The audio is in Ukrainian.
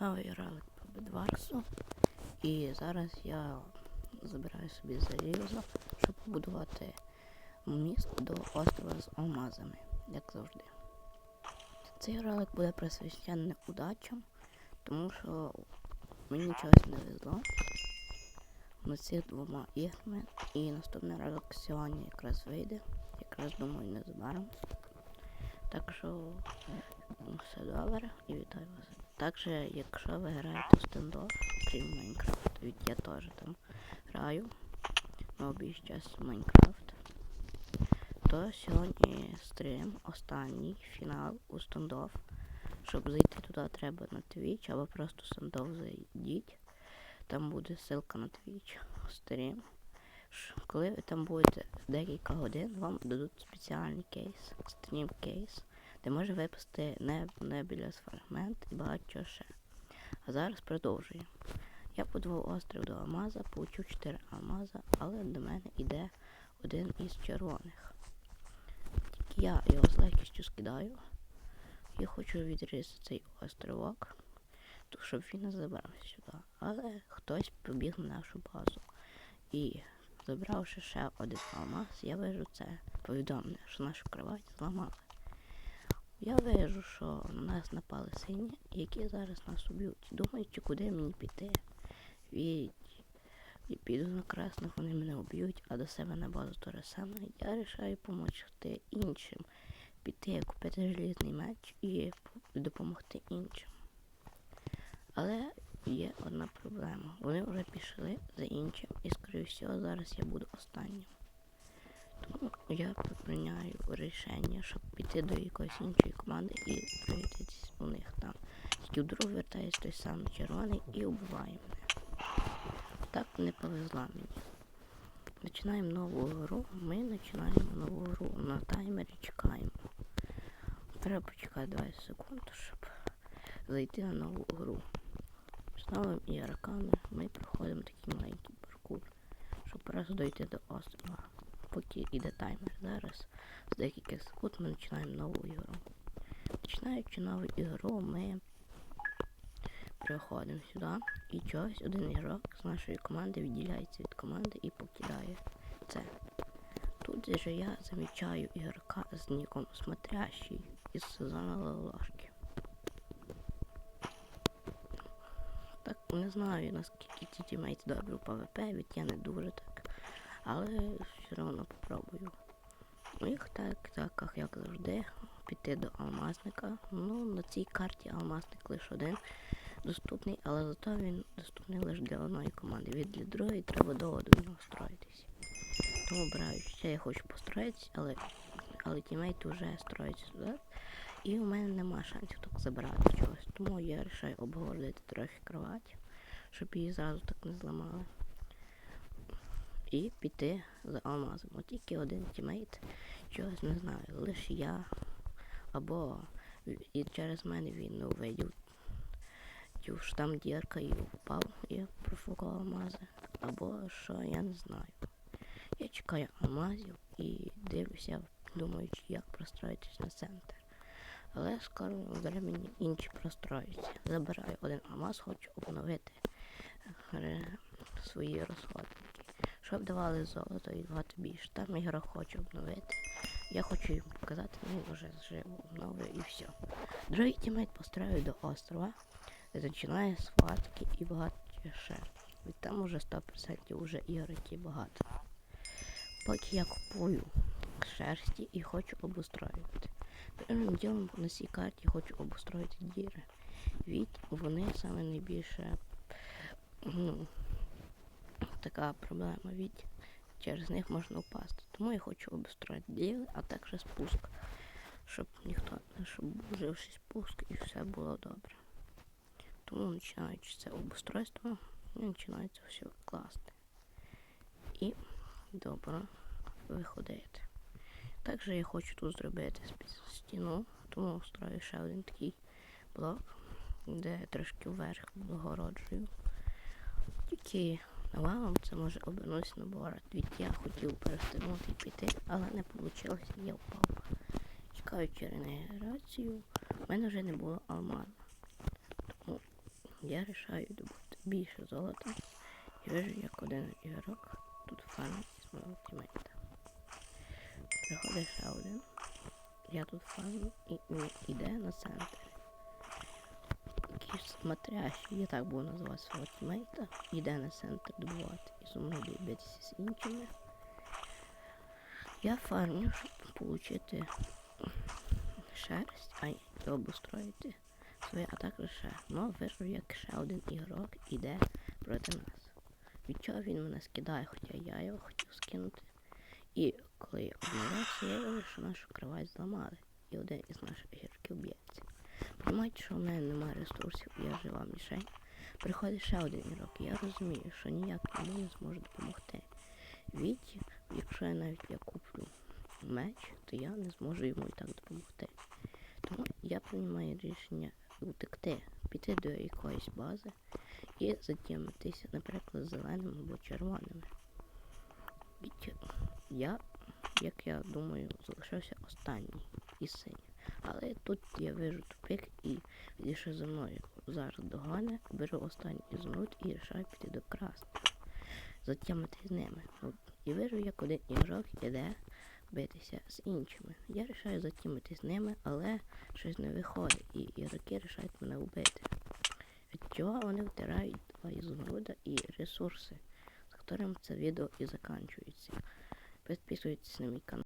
новий ролик по Бедварсу. І зараз я забираю собі залізо, щоб побудувати міст до острова з алмазами, як завжди. Цей ролик буде присвячений удачам, тому що мені чогось не везло на цих двома іграми. І наступний ролик сьогодні якраз вийде. Якраз думаю незабаром. Так що все добре і вітаю вас. Також, якщо ви граєте в стендоф, крім Майнкрафт, ведь я теж там граю, але більш часто Майнкрафт, то сьогодні стрім, останній фінал у стендоф. Щоб зайти туди, треба на Twitch або просто в стендоф зайдіть. Там буде ссылка на Twitch, стрім. Коли ви там будете декілька годин, вам дадуть спеціальний кейс, стрім кейс, де може випасти не, небіляс фрагмент і багато ще. А зараз продовжуємо. Я подвав острів до Алмаза, получив 4 алмаза, але до мене йде один із червоних. Тільки я його з легкістю скидаю. Я хочу відрізати цей островок, щоб він не забрався сюди. Але хтось побіг на нашу базу. І забравши ще один алмаз, я вижу це повідомлення, що нашу кровать зламали. Я вижу, що на нас напали сині, які зараз нас уб'ють. Думаючи, куди мені піти. Від піду на красних, вони мене уб'ють, а до себе на базу то саме. Я вирішаю допомогти іншим. Піти, купити желізний меч і допомогти іншим. Але є одна проблема. Вони вже пішли за іншим, і скоріше всього зараз я буду останнім. Тому я прийняю рішення, щоб піти до якоїсь іншої команди і проявитись у них там. Вдруг вертається той самий червоний і вбиває мене. Так не повезло мені. Починаємо нову гру. Ми починаємо нову гру. На таймері чекаємо. Треба почекати 20 секунд, щоб зайти на нову гру. З новими ігроками ми проходимо такий маленький паркур, щоб просто дойти до острова. Поки йде таймер. Зараз з декілька секунд ми починаємо нову ігру. Починаючи нову ігру, ми приходимо сюди і чогось один ігрок з нашої команди відділяється від команди і покидає це. Тут же я замічаю ігрока з ніком Смотрящий із сезону Лолошки. Так не знаю наскільки ці тімейти добре у ПВП, від я не дуже так. Але все одно попробую. У так, так, як завжди, піти до алмазника. Ну, на цій карті алмазник лише один доступний, але зато він доступний лише для одної команди. Від для другої треба довго до нього строїтись. Тому обираю, ще я хочу построїтися, але, але тімейти вже строїться сюди. І у мене нема шансів так забирати чогось. Тому я вирішаю обгордити трохи кровать, щоб її зразу так не зламали. І піти за алмазом. От тільки один тімейт, чогось не знаю, лише я. Або і через мене він не увидів. Ті ж там дірка і впав, і профукав алмази. Або що, я не знаю. Я чекаю алмазів і дивлюся, думаючи, як простроїтись на центр. Але скоро времені інші простроюються. Забираю один алмаз, хочу обновити е, свої розходники. Щоб давали золото і багато більше. Там ігрок хоче обновити. Я хочу їм показати, він вже зжив новий і все. Другий тімейт построює до острова, де схватки і багато ще. І там уже 100% вже ігроки багато. Поки я купую шерсті і хочу обустроювати. Першим ділом на цій карті хочу обустроїти діри. Від вони саме найбільше ну, така проблема від через них можна впасти. Тому я хочу обустроїти діри, а також спуск. Щоб ніхто щоб був живший спуск і все було добре. Тому починаючи це обустройство, починається все класти. І добре виходити. Також я хочу тут зробити стіну, тому устрою ще один такий блок, де трошки вверх облагороджую. Тільки валом це може обернутися на борот. Від я хотів перестигнути і піти, але не вийшло, я впав. Чекаючи регенерацію, в мене вже не було алмазу. Тому Я рішаю добути більше золота і вижу, як один ігрок тут фармить з мого тімейта. Приходить ще один. Я тут фармлю і він іде на центр. Смотрящий, я так буду називати свого тімейта, іде на центр добувати і зі мною битися з іншими. Я фармлю, щоб отримати шерсть, а й обустроїти своє атаку ще. Ну, вижу, як ще один ігрок іде проти нас. Від чого він мене скидає, хоча я його хотів скинути. І коли я обновився, я вирішив, що нашу кровать зламали. І один із наших ігроків б'ється. Понимаєте, що в мене немає ресурсів, я жива мішень. Приходить ще один ігрок, і я розумію, що ніяк йому не зможу допомогти. Віті, якщо я навіть я куплю меч, то я не зможу йому і так допомогти. Тому я приймаю рішення утекти, піти до якоїсь бази і затімитися, наприклад, зеленим або червоними. Ведь я, як я думаю, залишився останній із синіх. Але тут я вижу тупик і лише за мною зараз догоне, беру останній ізумруд і рішаю піти до красних. Затямити з ними. І вижу, як один ігрок іде битися з іншими. Я рішаю затімити з ними, але щось не виходить, і ігроки рішають мене вбити. Від чого вони втирають два ізумруда і ресурси, з яким це відео і закінчується. Підписуйтесь на мій канал.